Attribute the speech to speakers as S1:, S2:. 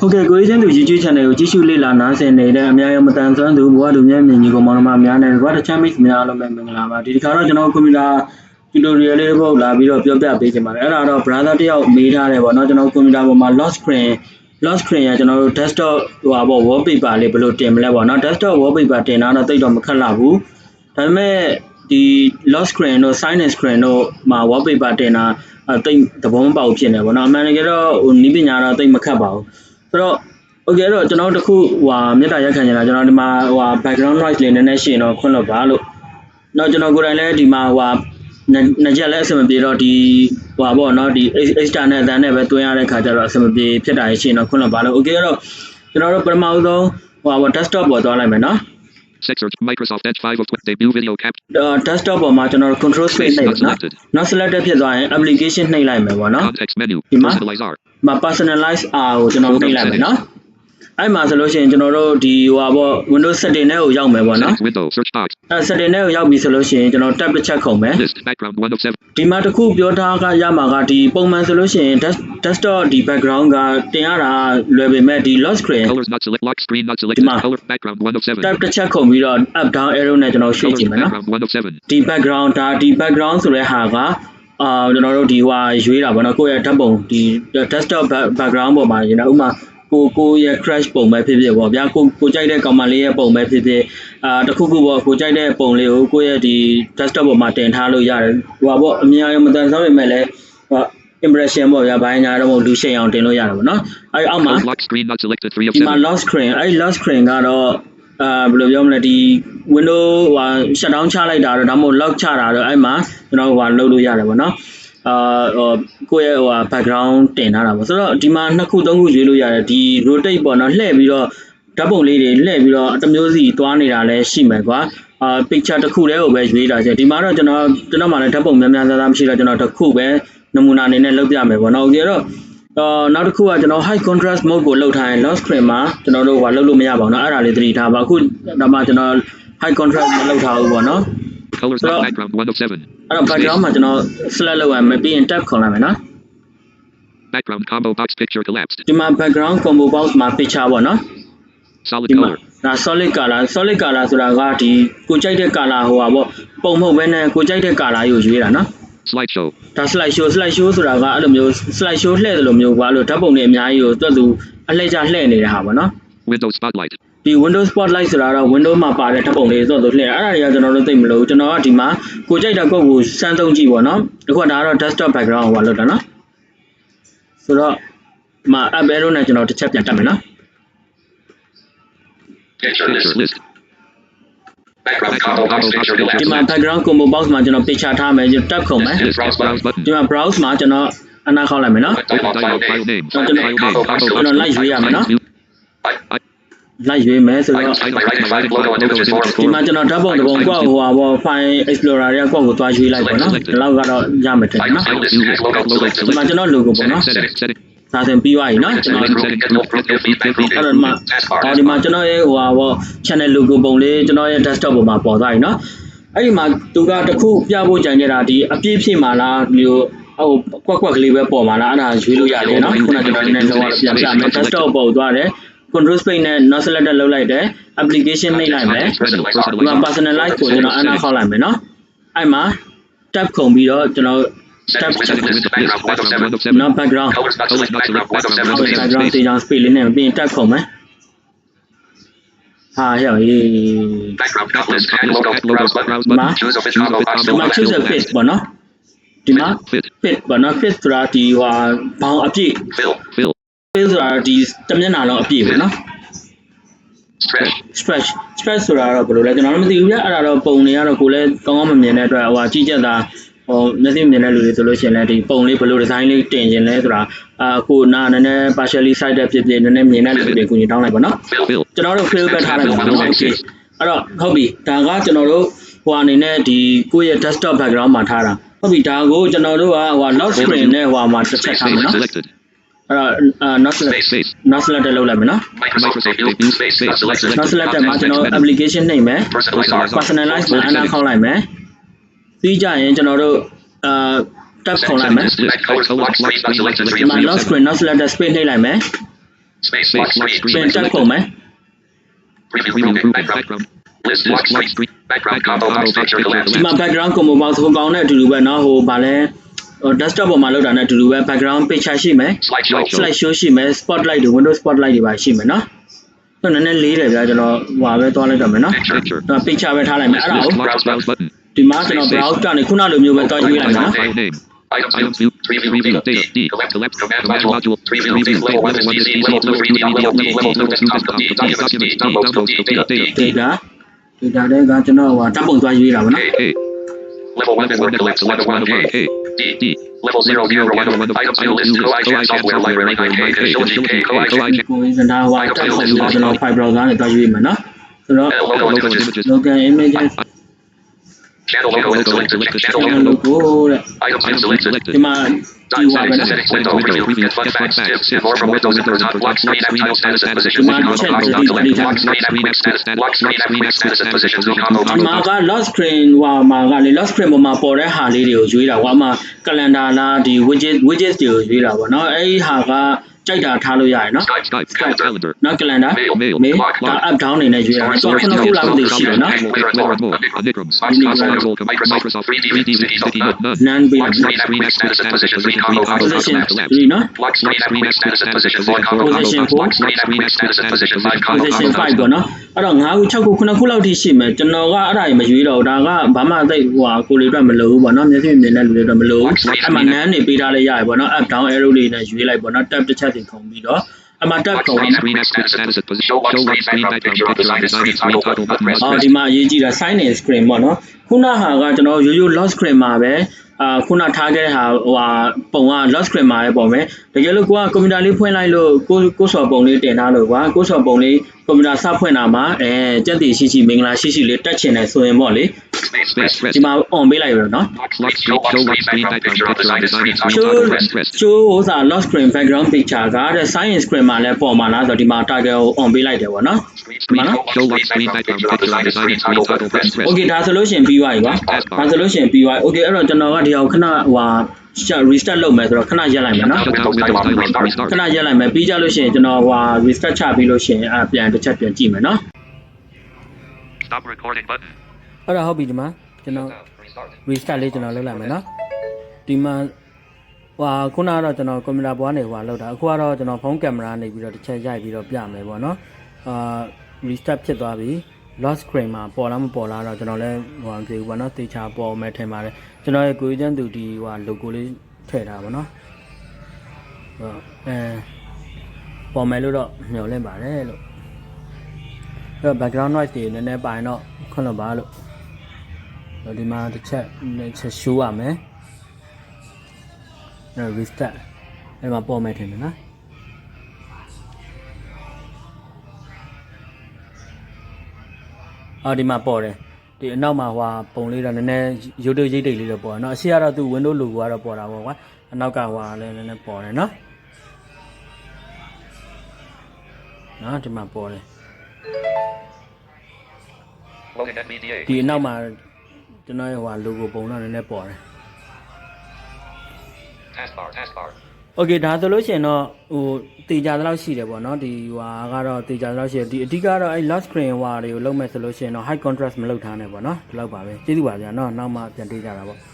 S1: ဟုတ်ကဲ့ကိုရေးချင်းသူ YouTube channel ကိုကြည့်ရှုလေ့လာနားဆင်နေတဲ့အများရောမတန်ဆွမ်းသူဘဝလူမြတ်မြင်ကြီးကိုမောင်နှမများနဲ့ဘာတချမ်းမိတ်များအားလုံးပဲမင်္ဂလာပါဒီတစ်ခါတော့ကျွန်တော်ကွန်ပျူတာ tutorial လေးတစ်ပုဒ်လာပြီးတော့ပြောပြပေးချင်ပါတယ်အဲ့ဒါတော့ brother တယောက်မေးထားတယ်ပေါ့နော်ကျွန်တော်ကွန်ပျူတာပေါ်မှာ lock screen lock screen ကကျွန်တော်တို့ desktop ဟိုပါပေါ့ wallpaper လေးဘယ်လိုတင်မလဲပေါ့နော် desktop wallpaper တင်တာတော့တိတ်တော့မခက်လာဘူးဒါပေမဲ့ဒီ lock screen တို့ sign in screen တို့မှာ wallpaper တင်တာအဲတိတ်သဘောမပေါက်ဖြစ်နေပေါ့နော်အမှန်တကယ်တော့ဟိုနီးပညာတော့တိတ်မခက်ပါဘူး ဆိုတော့ okay အဲ့တော့ကျွန်တော်တို့တခုဟွာမြေတားရက်ခံနေတာကျွန်တော်ဒီမှာဟွာ background noise လေးနည်းနည်းရှင်းတော့ခွင့်လွှတ်ပါလို့နောက်ကျွန်တော်ကိုယ်တိုင်လည်းဒီမှာဟွာနှစ်ချက်လည်းအဆင်မပြေတော့ဒီဟွာပေါ့နော်ဒီ extra နဲ့အတန်းနဲ့ပဲတွင်းရတဲ့ခါကျတော့အဆင်မပြေဖြစ်တာရှင်းတော့ခွင့်လွှတ်ပါလို့ okay အဲ့တော့ကျွန်တော်တို့ပထမဦးဆုံးဟွာပေါ့ desktop ပေါ်သွားလိုက်မယ်နော်
S2: Set search Microsoft Edge 5 of debut video cap
S1: တော့ desktop ပေါ်မှာကျွန်တော်တို့ control space
S2: space
S1: နှိပ်
S2: not
S1: နော်
S2: selected.
S1: နောက် selected ဖြစ်သွားရင် application နှိပ်လိုက်မယ်ပေါ့နော်
S2: Context menu.
S1: Ima?
S2: Personalize R.
S1: မ personalize R ကိုကျွန်တော်နှိပ်လိုက်မယ်နော် အဲ့မှာဆိုလို့ရှိရင်ကျွန်တော်တို့ဒီဟွာပေါ့ Windows setting ထဲကိုရောက်မယ်ပေါ့နော်
S2: Select window. Search box.
S1: အဲ setting ထဲကိုရောက်ပြီဆိုလို့ရှိရင်ကျွန်တော် tab တစ်ချက်ခုံမယ်
S2: List. Background 1 of 7.
S1: ဒီမှာတစ်ခုပြောထားကရမှာကဒီပုံမှန်ဆိုလို့ရှိရင် desk- desktop ဒီ background ကတင်ရတာလွယ်ပေမဲ့ဒီ lock screen
S2: Colors not select. Lock screen not selected.
S1: Ima?
S2: Color. Background 1 of 7.
S1: tab တစ်ချက်ခုံပြီးတော့ up down arrow နဲ့ကျွန်တော်ရွှေ့
S2: Colors.
S1: ကြည့်မယ်နော်
S2: Background 1 of 7.
S1: ဒီ background ဒါဒီ background ဆိုတဲ့ဟာကအာကျွန်တော်တို့ဒီဟွာရွေးတာပေါ့နော်ကိုယ့်ရဲ့ဓာတ်ပုံဒီ desktop back- background ပေါ်မှာရင်တော့ဥပမာ ကိုကိုရဲ့ crash ပုံပဲဖြစ်ဖြစ်ပေါ့ဗျာကိုကိုကြိုက်တဲ့ကောင်မလေးရဲ့ပုံပဲဖြစ်ဖြစ်အာတစ်ခုခုပေါ့ကိုကြိုက်တဲ့ပုံလေးကိုကိုယ့်ရဲ့ဒီ desktop ပေါ်မှာတင်ထားလို့ရတယ်ဟိုပါပေါ့အများကြီးမတန်ဆောင်းပေမဲ့လည်းဟို impression ပေါ့ဗျာဘိုင်းညာတော့မဟုတ်လူရှိန်အောင်တင်လို့ရတယ်ပေါ့နော်အဲဒီအောက်မှာ
S2: Close lock screen not selected. 3 of
S1: ဒီမှာ
S2: 7.
S1: lock screen အဲဒီ lock screen ကတော့အာဘယ်လိုပြောမလဲဒီ window ဟို shut down ချလိုက်တာတော့ဒါမှမဟုတ် lock ချတာတော့အဲ့မှာကျွန်တော်ဟိုလုပ်လို့ရတယ်ပေါ့နော် အာဟိုကိုယ့်ရဲ့ဟို background တင်ထားတာပေါ့ဆိုတော့ဒီမှာနှစ်ခုသုံးခုရွေးလို့ရတယ်ဒီ rotate ပေါ့နော်လှည့်ပြီးတော့ဓာတ်ပုံလေးတွေလှည့်ပြီးတော့တစ်မျိုးစီသွားနေတာလည်းရှိမယ်ကွာအာ picture တစ်ခုတည်းကိုပဲရွေးတာချက်ဒီမှာတော့ကျွန်တော်ကျွန်တော်မှလည်းဓာတ်ပုံများများသားသားမရှိတော့ကျွန်တော်တစ်ခုပဲနမူနာအနေနဲ့လုပ်ပြမယ်ပေါ့နော်โอเคတော့ အော်နောက်တစ်ခုကကျွန်တော် high contrast mode ကိုလုပ်ထားရင် lock screen မှာကျွန်တော်တို့ဟိုလုပ်လို့မရပါဘူးเนาะအဲ့ဒါလေးသတိထားပါအခုဒါမှကျွန်တော် high contrast မလုပ်ထားဘူးပေါ့เนาะ
S2: Colors
S1: So-
S2: not background 1 of 7.
S1: အဲ့တော့ background မှာကျွန်တော် select လုပ်ရမယ်ပြီးရင် tab ခွန်လိုက်မယ်နော်
S2: background combo box picture collapsed
S1: ဒီမှာ background combo box မှာ picture ပေါ့နော်
S2: solid color
S1: ဒါ solid color solid color ဆိုတာကဒီကိုကြိုက်တဲ့ color ဟိုပါပေါ့ပုံမဟုတ်ဘဲနဲ့ကိုကြိုက်တဲ့ color ကိုရွေးတာနော် slide
S2: show
S1: ဒါ slide show slide show ဆိုတာကအဲ့လိုမျိုး slide show လှည့်တယ်လို့မျိုးကွာအဲ့လိုဓာတ်ပုံတွေအများကြီးကိုတွက်သူအလှည့်ကျလှည့်နေတာဟာပေါ့နော်
S2: window spotlight
S1: ဒီ Windows Spotlight ဆိုတာတော့ Windows မှာပါတဲ့ဓာတ်ပုံလေးဆိုတော့လှည့်အဲ့ဒါတွေကကျွန်တော်တို့သိမလို့ကျွန်တော်ကဒီမှာကိုကြိုက်တာကိုယ့်ကိုစမ်းသုံးကြည့်ပေါ့နော်အခုကဒါကတော့ desktop background ဟိုပါလို့တာနော်ဆိုတော့ဒီမှာ app arrow နဲ့ကျွန်တော်တစ်ချက်ပြန်တက်မယ်နော်
S3: Picture
S2: Picture
S3: list.
S2: list.
S3: Background combo box picture
S1: ဒီ
S3: collapse.
S1: မှာ background combo box မှာကျွန်တော် picture ထားမယ်ကျွန်တော် tab ခုံမယ်
S2: List. Browse button.
S1: ဒီမှာ browse မှာကျွန်တော်အနားခေါက်လိုက်မယ်နော်
S3: Dialog
S2: Dialog
S3: file
S2: file
S3: name.
S2: name.
S1: File
S2: File
S1: name.
S2: name.
S3: Combo box
S2: Combo
S1: ကျွန်တော် like ရွေးရမယ်နော်
S2: New.
S3: I-
S1: လိုက်ရွေးမယ်ဆိုတော့
S3: Items by right and left logo and images for
S1: ဒီမှာကျွန်တော်ဓာတ်ပုံတစ်ပုံကွက်ဟိုဟာပေါ့ file explorer တွေကကွက်ကိုသွားရွေးလိုက်ပေါ့နော်ဒီလောက်ကတော့ရမယ်ထင်တယ်နော်
S3: File list. Text logo
S2: Logo
S3: selected.
S1: ဒီမှာကျွန်တော် logo ပေါ့နော်
S2: Setting. Setting.
S1: ဒါဆိုရင်ပြီးသွားပြီနော်ကျွန်တော်
S3: Select group, get no group, get feedback group.
S1: အဲ့တော့ဒီမှာ
S3: Taskbar.
S1: ဟောဒီမှာကျွန်တော်ရဲ့ဟိုဟာပေါ့ channel logo ပုံလေးကျွန်တော်ရဲ့ desktop ပေါ်မှာပေါ်သွားပြီเนาะအဲ့ဒီမှာသူကတစ်ခုပြဖို့ကြံခဲ့တာဒီအပြည့်ဖြစ်မှာလားဒီလိုဟိုကွက်ကွက်ကလေးပဲပေါ်မှာလားအဲ့ဒါရွေးလို့ရတယ်เนาะခုနကကျွန်တော်နည်းနည်းလုံးဝပြန်ပြမယ် desktop ပေါ်သွားတယ် control space နဲ့ not selected လုပ်လိုက်တယ် application မိတ်လိုက်မယ်ဒီမှာ personalize ကိုကျွန်တော်အနာခေါက်လိုက်မယ်နော်အဲ့မှာ tab ခုံပြီးတော့ကျွန်တော် tab
S2: ချက်ပြီး
S1: နော် background
S3: background
S1: တေးချောင်း space လေးနဲ့ပြီးရင် tab ခုံမယ်ဟာရောရေး
S3: background doublet
S2: and
S3: logo
S2: logo background
S3: choose a bit
S2: of a
S1: နော်ဒီမှာ
S2: fit
S1: ပေါ့နော် fit ဆိုတာဒီဟာဘောင်အပြည့်
S3: fill
S2: fill
S1: fit ဆိုတာဒီတစ်မျက်နှာလုံးအပြည့်ပဲနော်
S3: Stretch.
S1: stretch stretch ဆိုတာတော့ဘယ်လိုလဲကျွန်တော်လည်းမသိဘူးဗျအဲ့ဒါတော့ပုံတွေကတော့ကိုယ်လည်းကောင်းကောင်းမမြင်တဲ့အတွက်ဟိုကြည့်ချက်တာဟိုမျက်စိမမြင်တဲ့လူတွေဆိုလို့ရှိရင်လည်းဒီပုံလေးဘယ်လို design လေးတင်ခြင်းလဲဆိုတာအာကိုနာနည်းနည်း partially sided ဖြစ်ဖြစ်နည်းနည်းမြင်တဲ့လူတွေကိုညီတောင်းလိုက်ပါနော်
S3: Fill.
S2: Fill.
S1: ကျွန်တော်တို့ fill ပဲထားလိုက်ပါတော့ okay အဲ့တော့ဟုတ်ပြီဒါကကျွန်တော်တို့ဟိုအနေနဲ့ဒီကိုယ့်ရဲ့ desktop background မှာထားတာဟုတ်ပြီဒါကိုကျွန်တော်တို့ကဟို lock screen နဲ့ဟိုမှာတစ်ချက်ထားမယ်နော်
S2: Selected.
S1: အဲ့တော့ not select not select လောက်လိုက်မယ်နော်
S3: not
S1: select မှာကျွန်တော် application နှိပ်မယ်
S3: personalize
S1: မှာအနာခေါက်လိုက်မယ်ပြီးကြရင်ကျွန်တော်တို့အာ tab ခေါက်လိုက်မယ်
S3: not
S1: screen not select space နှိပ်လိုက်မယ်
S3: space
S1: tab ခေါက်မယ်
S3: preview background list lock screen background combo box picture collapse
S1: ဒီမှာ background combo box ဟိုကောင်နဲ့အတူတူပဲနော်ဟိုဗာလဲ desktop ပေါ်မှာလောက်တာနဲ့အတူတူပဲ background picture ရှိမယ် slide show ရှိမယ် spotlight တွေ windows spotlight တွေပါရှိမယ်နော်တော့နည်းနည်းလေးတယ်ဗျာကျွန်တော်ဟွာပဲသွားလိုက်တော့မယ်
S2: နော်
S1: တော့ picture ပဲထားလိုက်မယ်အဲ့ဒါကိုဒီမှာကျွန်တော် browse ကနေခုနလိုမျိုးပဲသွားကြည့်လိုက်မယ်နော်
S3: Item
S2: item view
S3: preview
S2: review
S3: data
S2: D
S3: collect
S2: collect
S3: command module
S2: module
S3: preview
S2: review
S3: level
S2: one
S3: one
S2: D
S3: level two D level D level two desktop D document D download D data
S1: data data တဲ့ကကျွန်တော်ဟွာတပ်ပုံသွားရေးတာဗောနော်
S3: level 1
S2: level
S3: 2 level 1 level
S2: 2
S3: D.
S2: D.
S3: Level 0
S2: Zero.
S3: camera
S2: Camera
S3: 1.
S2: one.
S3: Item 2
S2: Item
S3: list.
S2: two.
S3: Co-iChat
S2: Co-iChat
S3: software
S2: software
S3: library.
S2: library.
S3: 9K.
S2: K.
S3: Facility K.
S2: Co-iChat.
S3: Co-iChat.
S1: ကိုယ်စတာဟိုတပ်ပုံဆိုတာကျွန်တော် file browser နဲ့တွားရွေးမယ်နော်ဆိုတော့
S3: Uh, Local
S2: Local
S3: images.
S2: images.
S1: local images
S3: Channel logo is selected. Channel
S1: channel
S3: logo.
S1: logo တဲ့
S3: Items
S2: Item
S3: selected.
S2: selected.
S1: ဒီမှာ ဒီ
S3: Dot
S1: ဟိုပဲ
S3: settings.
S1: နော်
S3: Settings. Window. Preview. Get fun facts. Tips. And more from Windows and Forgot. Lock screen. App type. Status and position.
S1: Come on,
S3: Lock
S1: check
S3: box.
S1: the
S3: Not
S1: details.
S3: selected. Lock screen. App quick status. Lock screen. App quick status and position. Combo.
S1: ဒီမှာက lock screen ဟိုမှာကလေ lock screen ပေါ်မှာပေါ်တဲ့ဟာလေးတွေကိုရွေးတာဟိုအမှာ calendar လားဒီ widget widget တွေကိုရွေးတာပေါ့နော်အဲ့ဒီဟာက ကြိုက်တာထားလို့ရတယ်နော်
S3: Skype.
S2: Skype.
S3: Calendar.
S2: Calendar.
S1: နော် calendar
S3: Mail.
S2: Mail.
S1: mail
S3: Lock.
S1: ဒါ up down နေနဲ့ရွေးတာဆိုတော့ခုနကခုလာမသိရှိတယ်နော်
S2: More and more. Anigrams.
S3: Box console.
S2: Console.
S3: Microsoft.
S2: Microsoft.
S3: 3D.
S2: 3D.
S3: Sticky note.
S2: Sticky note. None.
S1: none ပြီး
S3: Lock
S1: တော့
S3: screen. App quick status and position. Three combo. Box.
S1: position
S3: Collapse.
S1: 3နော်
S3: Lock screen. App quick status and position. Four combo.
S1: Position four.
S3: Lock screen. App quick status and position. Five combo.
S1: position 5 ပေါ့နော်အဲ့တော့9ခု6ခု9ခုလောက်ထိရှိမယ်ကျွန်တော်ကအဲ့ဒါကြီးမရွေးတော့ဘူးဒါကဘာမှသိဟိုဟာကိုလေးအတွက်မလိုဘူးပေါ့နော်မျက်စိမြင်တဲ့လူတွေအတွက်မလိုဘူးအဲ့မှာ none နေပေးထားလိုက်ရတယ်ပေါ့နော် up down arrow လေးနဲ့ရွေးလိုက်ပေါ့နော် tab တစ်ချက်စီခုံပြီးတော့အမှ tab ခုံ
S2: Lock screen. App quick status and position. Show lock screen. Background. Picture on design. Screen title button. Rest.
S1: အော်ဒီမှာအရေးကြီးတာ sign in screen ပေါ့နော်ခုနဟာကကျွန်တော်ရိုးရိုး lock screen မှာပဲအာခုနထားခဲ့တဲ့ဟာဟိုဟာပုံက lock screen မှာပဲပုံမယ်တကယ်လို့ကိုကကွန်ပျူတာလေးဖွင့်လိုက်လို့ကိုကိုစော်ပုံလေးတင်ထားလို့ကွာကိုစော်ပုံလေး ကွန်ပျူတာစဖွင့်တာမှာအဲကြက်တီရှိရှိမင်္ဂလာရှိရှိလေးတက်ချင်တယ်ဆိုရင်ပေါ့လေ
S3: Space.
S2: Space. Rest.
S1: ဒီမှာ on ပေးလိုက်ရတော့နော်
S2: Lock screen. Show lock screen. Background. Picture on design. Screen
S1: Show-
S2: title. Rest. Rest.
S1: show ဟိုစာ lock screen background picture ကတဲ့ sign in screen မှာလည်းပေါ်မှာလားဆိုတော့ဒီမှာ target ကို on ပေးလိုက်တယ်ပေါ့နော်
S2: Screen. Show lock screen. Background. Picture on design. Screen title. Button. Rest.
S1: okay ဒါဆိုလို့ရှိရင်ပြီးသွားပြီကွာဒါဆိုလို့ရှိရင်ပြီးသွားပြီ okay အဲ့တော့ကျွန်တော်ကဒီအောင်ခဏဟို restart လုပ်မယ်ဆိုတော့ခဏရက်လိုက်မယ်နော်
S2: Shut down Windows dialog. Restart.
S1: ခဏရက်လိုက်မယ်ပြီးကြလို့ရှိရင်ကျွန်တော်ဟို restart ချပြီးလို့ရှိရင်အပြန်တစ်ချက်ပြန်ကြည့်မယ်နော်
S2: Stop recording button.
S1: အဲ့ဒါဟုတ်ပြီဒီမှာကျွန်တော် restart လေးကျွန်တော်လုပ်လိုက်မယ်နော်ဒီမှာဟိုခုနကတော့ကျွန်တော်ကွန်ပျူတာပေါ်ကနေဟိုလောက်တာအခုကတော့ကျွန်တော်ဖုန်းကင်မရာနေပြီးတော့တစ်ချက်ရိုက်ပြီးတော့ပြမယ်ပေါ့နော်အာ restart ဖြစ်သွားပြီ lock screen မှာပေါ်လားမပေါ်လားတော့ကျွန်တော်လည်းဟိုမသိဘူးပေါ့နော်တေချာပေါ်မယ်ထင်ပါတယ်ကျွန်တော်ရဲ့ကိုယ်ကျန်းသူဒီဟို logo လေးထည့်ထားပါနော်ဟိုအဲပေါ်မယ်လို့တော့မျှော်လင့်ပါတယ်လို့အဲ့တော့ background noise တွေနည်းနည်းပိုင်းတော့ခွင့်လို့ပါလို့တော့ဒီမှာတစ်ချက်တစ်ချက် show ရမယ်အဲ restart အဲ့မှာပေါ်မယ်ထင်တယ်နော် အော်ဒီမှာပေါ်တယ်ဒီအနောက်မှာဟွာပုံလေးတော့နည်းနည်းရိုးရိုးရိတ်တိတ်လေးတော့ပေါ်တယ်နော်အရှိကတော့သူ window logo ကတော့ပေါ်တာပေါ့ကွာအနောက်ကဟွာလည်းနည်းနည်းပေါ်တယ်နော်နော်ဒီမှာပေါ်တယ်
S2: Loading NVDA.
S1: ဒီအနောက်မှာကျွန်တော်ရဲ့ဟွာ logo ပုံတော့နည်းနည်းပေါ်တယ်
S2: Taskbar. Taskbar.
S1: Okay ဒါဆိုလို့ရှိရင်တော့ဟိုတေချာသလောက်ရှိတယ်ပေါ့နော်ဒီဟွာကတော့တေချာသလောက်ရှိတယ်ဒီအဓိကတော့အဲ့ lock screen ဟွာတွေကိုလုံးမဲ့ဆိုလို့ရှိရင်တော့ high contrast မလုပ်ထားနဲ့ပေါ့နော်ဒီလောက်ပါပဲကျေးဇူးပါဗျာနော်နောက်မှပြန်တွေ့ကြတာပေါ့